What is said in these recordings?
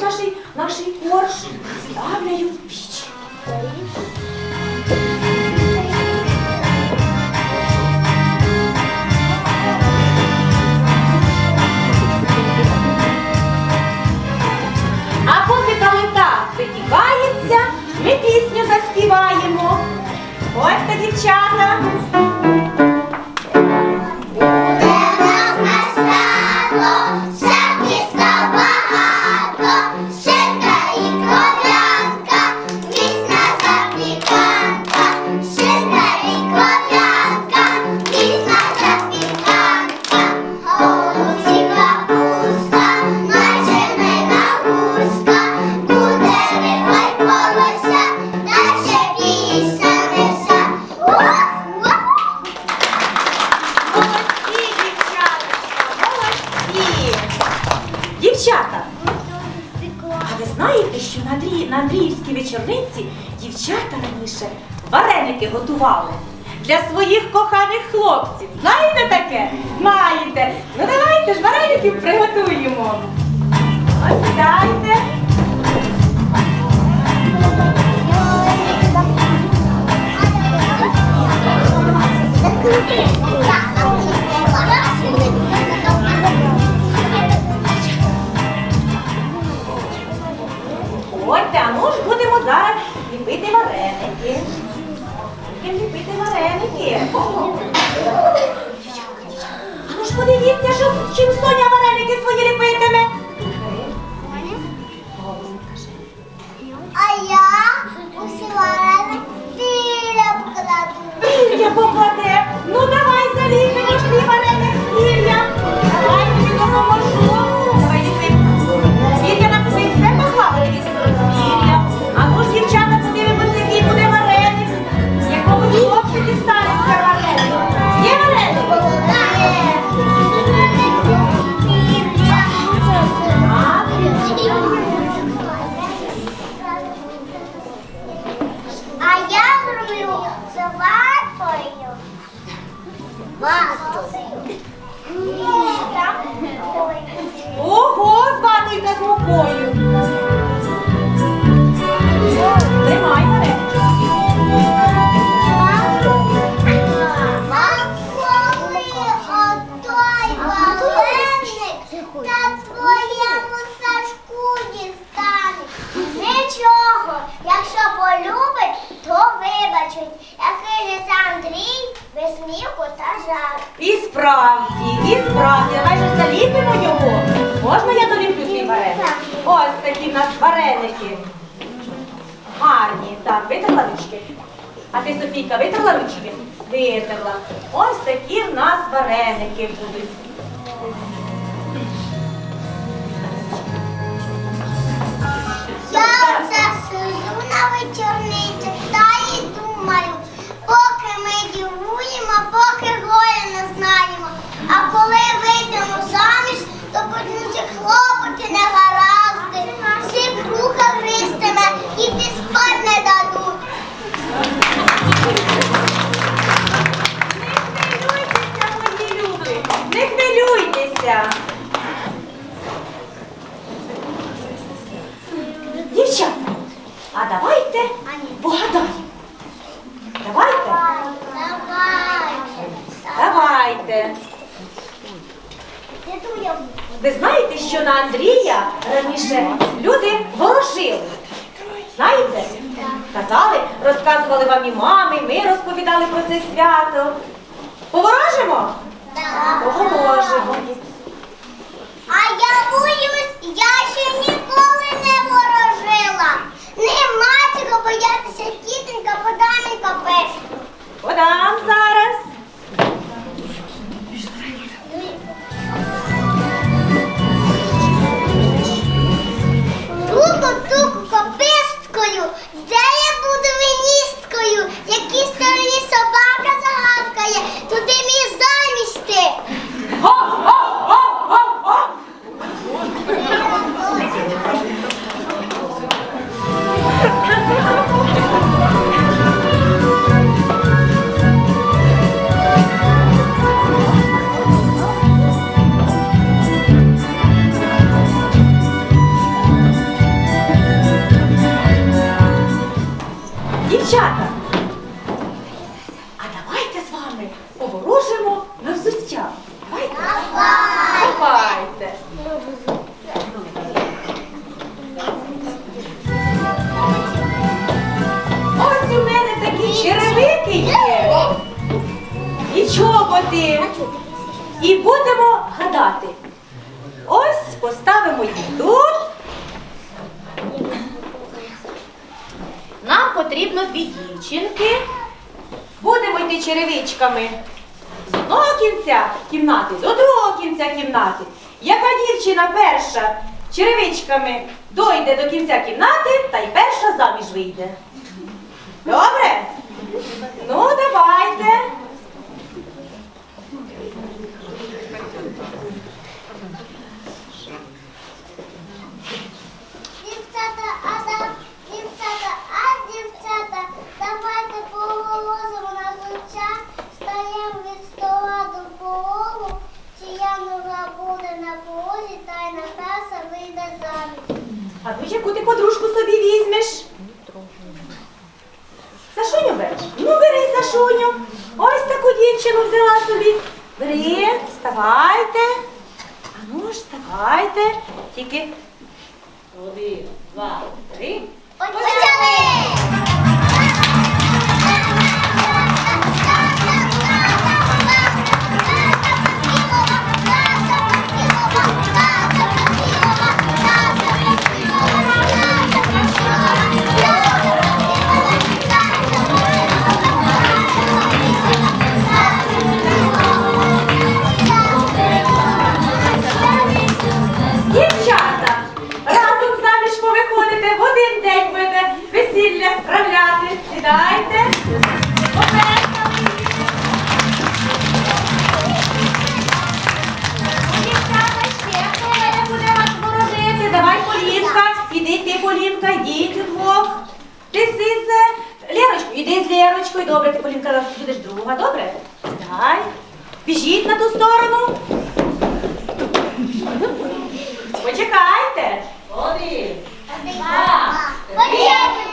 вони наш, наш корж ставляють в піч. А поки калита витікається, ми пісню заспіваємо. Ось та дівчата. Своїх коханих хлопців. Знаєте таке? Знаєте. Ну давайте ж вареників приготуємо. Ось дайте. Ось, а ну ж будемо зараз ліпити вареники. Будемо ліпити вареники. А ну ж подивіться, що чим Соня вареники свої ліпитиме. А я усі вареники біля покладу. Біля покладе. Ну вибачить. Який же це Андрій без сміху та жарт. І справді, і справді, давай же заліпимо його. Можна я доліплю твій вареник? Ось такі в нас вареники. Гарні. Так, витерла ручки. А ти, Софійка, витерла ручки? Витерла. Ось такі в нас вареники будуть. Я оце сижу на вечорниці та й думаю, поки ми дівуємо, поки горя знаєте, що на Андрія раніше люди ворожили? Знаєте? Казали, розказували вам і мами, і ми розповідали про це свято. Поворожимо? Поворожимо. А я боюсь, я ще ніколи не ворожила. Нема чого боятися, тітенька, поданенька пес. Подам зараз. Bu kutu дівчата, давайте. Ось у мене такі черевики є. І чоботи. І будемо гадати. Ось поставимо їх тут. Нам потрібно дві дівчинки. Будемо йти черевичками кімнати до другого кінця кімнати. Яка дівчина перша черевичками дойде до кінця кімнати, та й перша заміж вийде. Добре? Ну, давайте. Дівчата, а да, дівчата, а дівчата, давайте поголосимо на стаємо від стола до полу, чия нога буде на полозі, та й Наташа вийде заміж. А ну яку ти подружку собі візьмеш? Сашуню береш? Ну бери Сашуню. Ось таку дівчину взяла собі. Бери, вставайте. А ну ж, вставайте. Тільки один, два, три. Почали! Сідай. Біжіть на ту сторону. Почекайте. Один. Так.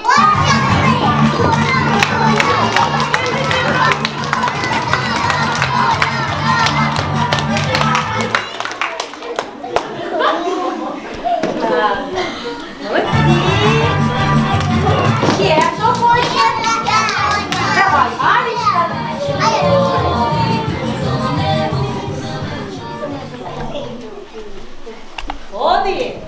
Один, два,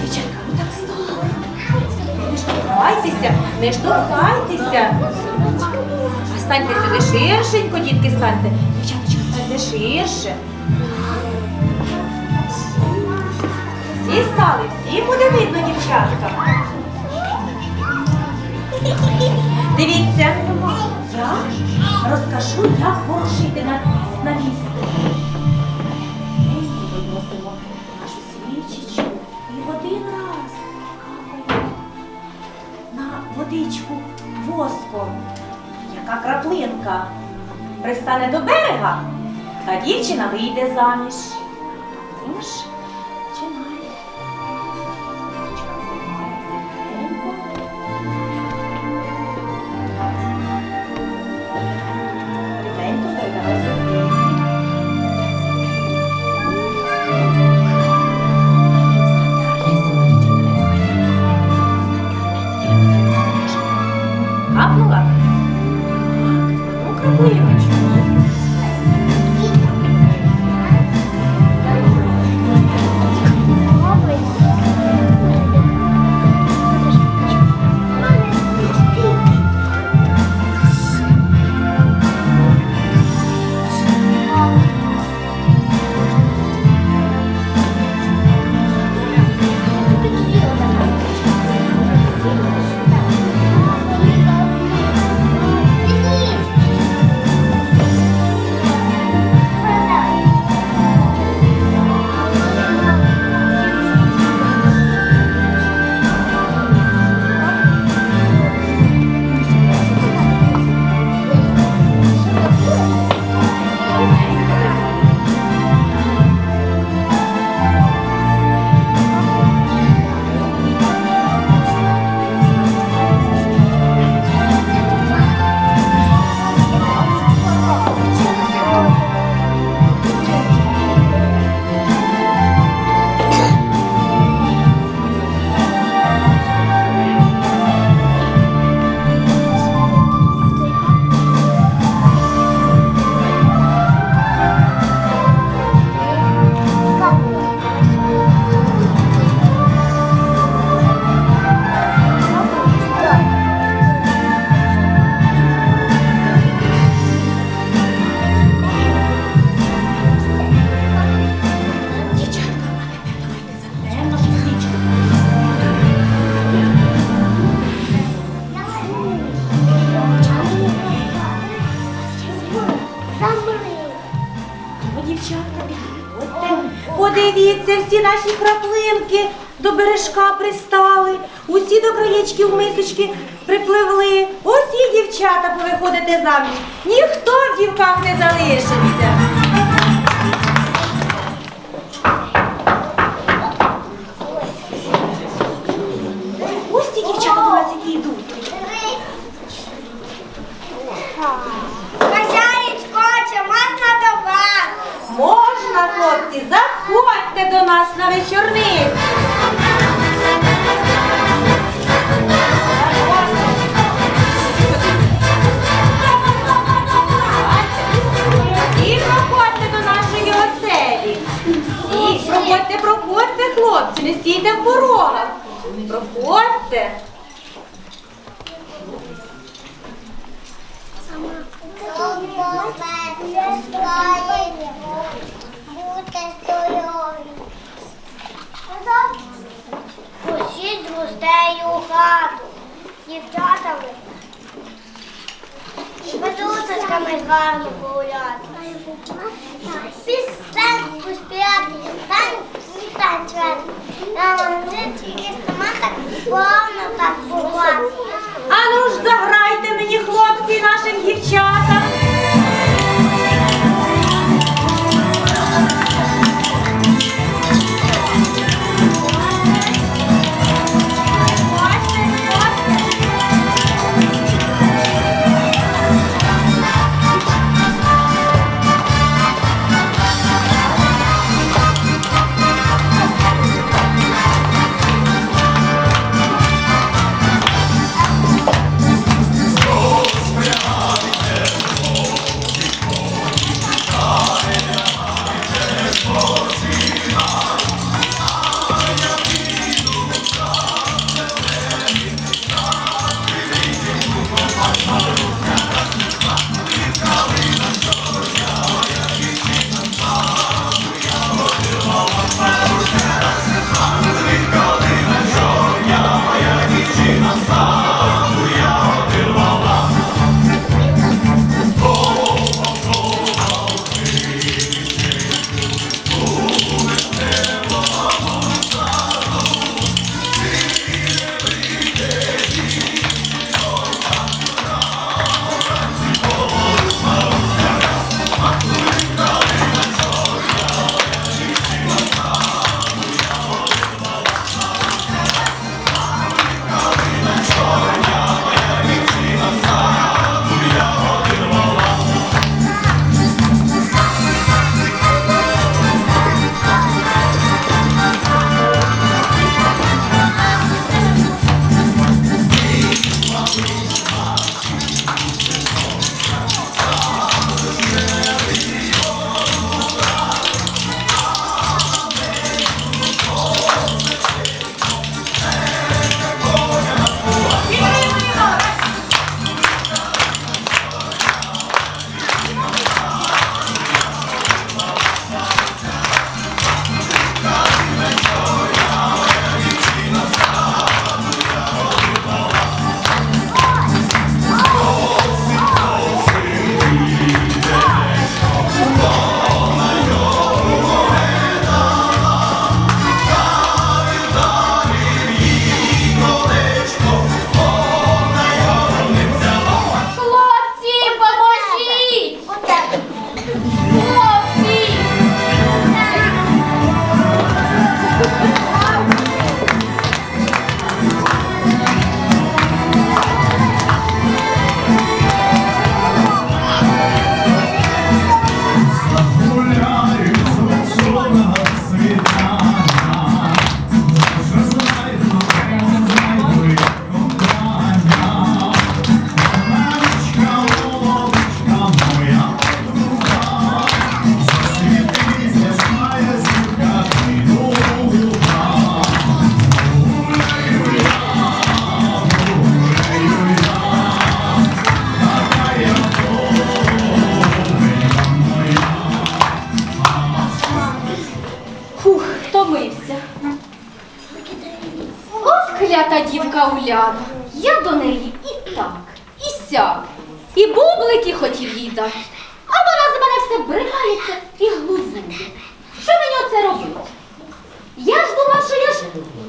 Дівчатка, ну так стало. Не штовхайтеся, не штовхайтеся. Станьте сюди ширшенько, дітки, станьте. Дівчаточка, станьте ширше. Всі стали, всі буде видно, дівчатка. Дивіться, я розкажу, як ворушити на, на віску. Водичку воском. Яка краплинка пристане до берега, та дівчина вийде заміж. Тож, Oh, усі наші краплинки до бережка пристали, усі до краєчків мисочки припливли. Усі дівчата повиходите заміж. Ніхто в дівках не залишиться. Нас на вечорниць. І проходьте до нашої оселі. Проходьте, проходьте, хлопці, не стійте в порогах. Проходьте. Будьте З у хату, дівчатами. І базусочками гарно погуляти. Пісеньку співати, танці танцювати. На манжетки так повно так бувати. А ну ж заграйте мені, хлопці, нашим дівчатам.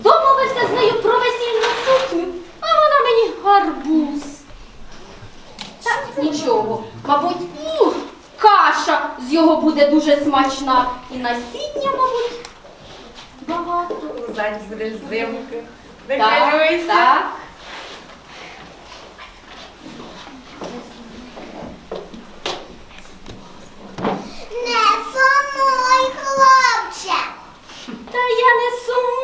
Домовився з нею про весільну сукню, а вона мені гарбуз. Та нічого, мабуть, ну, каша з його буде дуже смачна. І насіння, мабуть, багато. Зайць з зимки. Так. Не сумуй, хлопче. Та я не сумую.